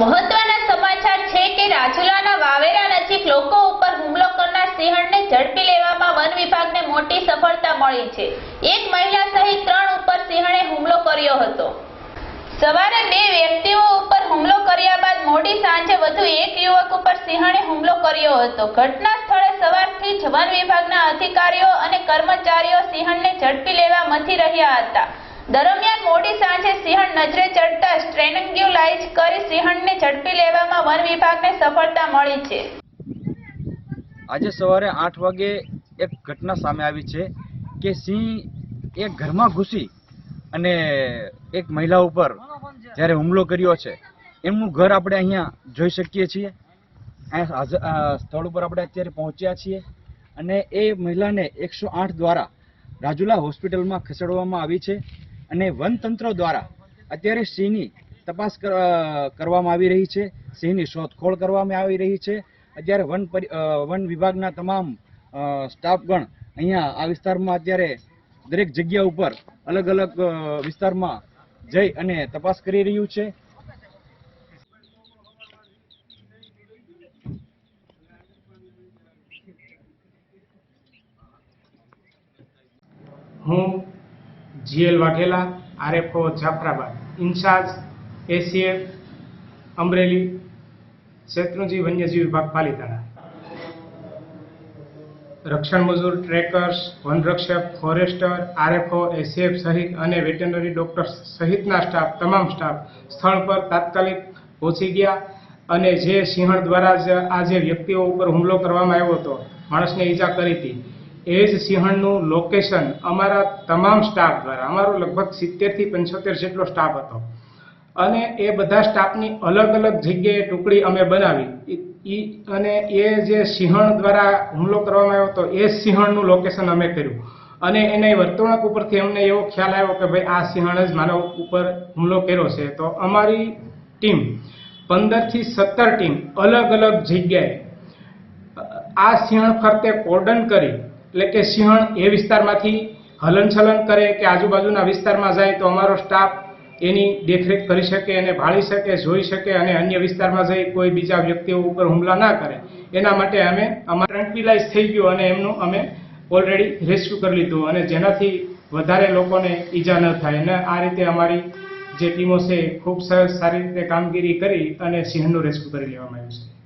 મહત્વના સમાચાર છે કે રાજુલાના વાવેરા નજીક લોકો ઉપર હુમલો કરનાર સિંહણને ઝડપી લેવામાં વન વિભાગને મોટી સફળતા મળી છે. એક મહિલા સહિત ત્રણ ઉપર સિંહણે હુમલો કર્યો હતો. સવારે બે વ્યક્તિઓ ઉપર હુમલો કર્યા બાદ મોડી સાંજે વધુ એક યુવક ઉપર સિંહણે હુમલો કર્યો હતો. ઘટના સ્થળે સવારથી જ વન વિભાગના અધિકારીઓ અને કર્મચારીઓ સિંહણને ઝડપી લેવા મથી રહ્યા હતા. દરમિયાન મોડી સાંજે સિંહણ નજરે ચડતા સ્ટ્રેનગ્યુલાઇઝ કરી સિંહણને ઝડપી લેવામાં વન વિભાગને સફળતા મળી છે. આજે સવારે આઠ વાગે એક ઘટના સામે આવી છે કે સિંહ એક ઘરમાં ઘૂસી અને એક મહિલા ઉપર જ્યારે હુમલો કર્યો છે, એમનું ઘર આપણે અહીંયા જોઈ શકીએ છીએ. સ્થળ ઉપર આપણે અત્યારે પહોંચ્યા છીએ અને એ મહિલાને એકસો આઠ દ્વારા રાજુલા હોસ્પિટલમાં ખસેડવામાં આવી છે. અને વનતંત્ર દ્વારા અત્યારે સિંહની તપાસ કર- કરવામાં આવી રહી છે. સિંહની શોધખોળ કરવામાં આવી રહી છે. અત્યારે વન વન વિભાગના તમામ સ્ટાફગણ અહીંયા આ વિસ્તારમાં અત્યારે દરેક જગ્યા ઉપર અલગ અલગ વિસ્તારમાં જઈ અને તપાસ કરી રહ્યું છે. હું G L Vaghela, R F O Jafrabad. In charge A C F Amreli, Shetrunji વન્યજીવ વિભાગ પાલિતાણા. રક્ષણ મજૂર, ટ્રેકર્સ વનરક્ષક ફોરેસ્ટર, આરએફઓ, એસીએફ સહિત અને વેટરનરી ડોક્ટર સહિતના સ્ટાફ, તમામ સ્ટાફ સ્થળ પર તાત્કાલિક પહોંચી ગયા અને જે સિંહણ દ્વારા જ આ જે વ્યક્તિઓ ઉપર હુમલો કરવામાં આવ્યો હતો, માણસને ઈજા કરી હતી. એ જ સિંહણનું લોકેશન અમારા તમામ સ્ટાફ દ્વારા, અમારો લગભગ સિત્તેરથી પંચોતેર જેટલો સ્ટાફ હતો. અને એ બધા સ્ટાફની અલગ અલગ જગ્યાએ ટુકડી અમે બનાવી. અને એ જે સિંહણ દ્વારા હુમલો કરવામાં આવ્યો હતો, એ સિંહણનું લોકેશન અમે કર્યું. અને એને વર્તણૂક ઉપરથી અમને એવો ખ્યાલ આવ્યો કે ભાઈ આ સિંહણ જ માનવ ઉપર હુમલો કર્યો છે. તો અમારી ટીમ, પંદરથી સત્તર ટીમ અલગ અલગ જગ્યાએ આ સિંહણ ફરતે કોર્ડન કરી એટલે કે સિંહણ એ વિસ્તારમાંથી હલનચલન કરે કે આજુબાજુના વિસ્તારમાં જાય તો અમારો સ્ટાફ એની દેખરેખ કરી શકે એને ભાળી શકે, જોઈ શકે અને અન્ય વિસ્તારમાં જઈ કોઈ બીજા વ્યક્તિઓ ઉપર હુમલા ના કરે. એના માટે અમે અમારા ટ્રન્કિલાઇઝ થઈ ગયું અને એમનું અમે ઓલરેડી રેસ્ક્યુ કરી લીધું અને જેનાથી વધારે લોકોને ઈજા ન થાય. અને આ રીતે અમારી જે ટીમો છે ખૂબ સરસ સારી રીતે કામગીરી કરી અને સિંહનું રેસ્ક્યુ કરી લેવામાં આવ્યું છે.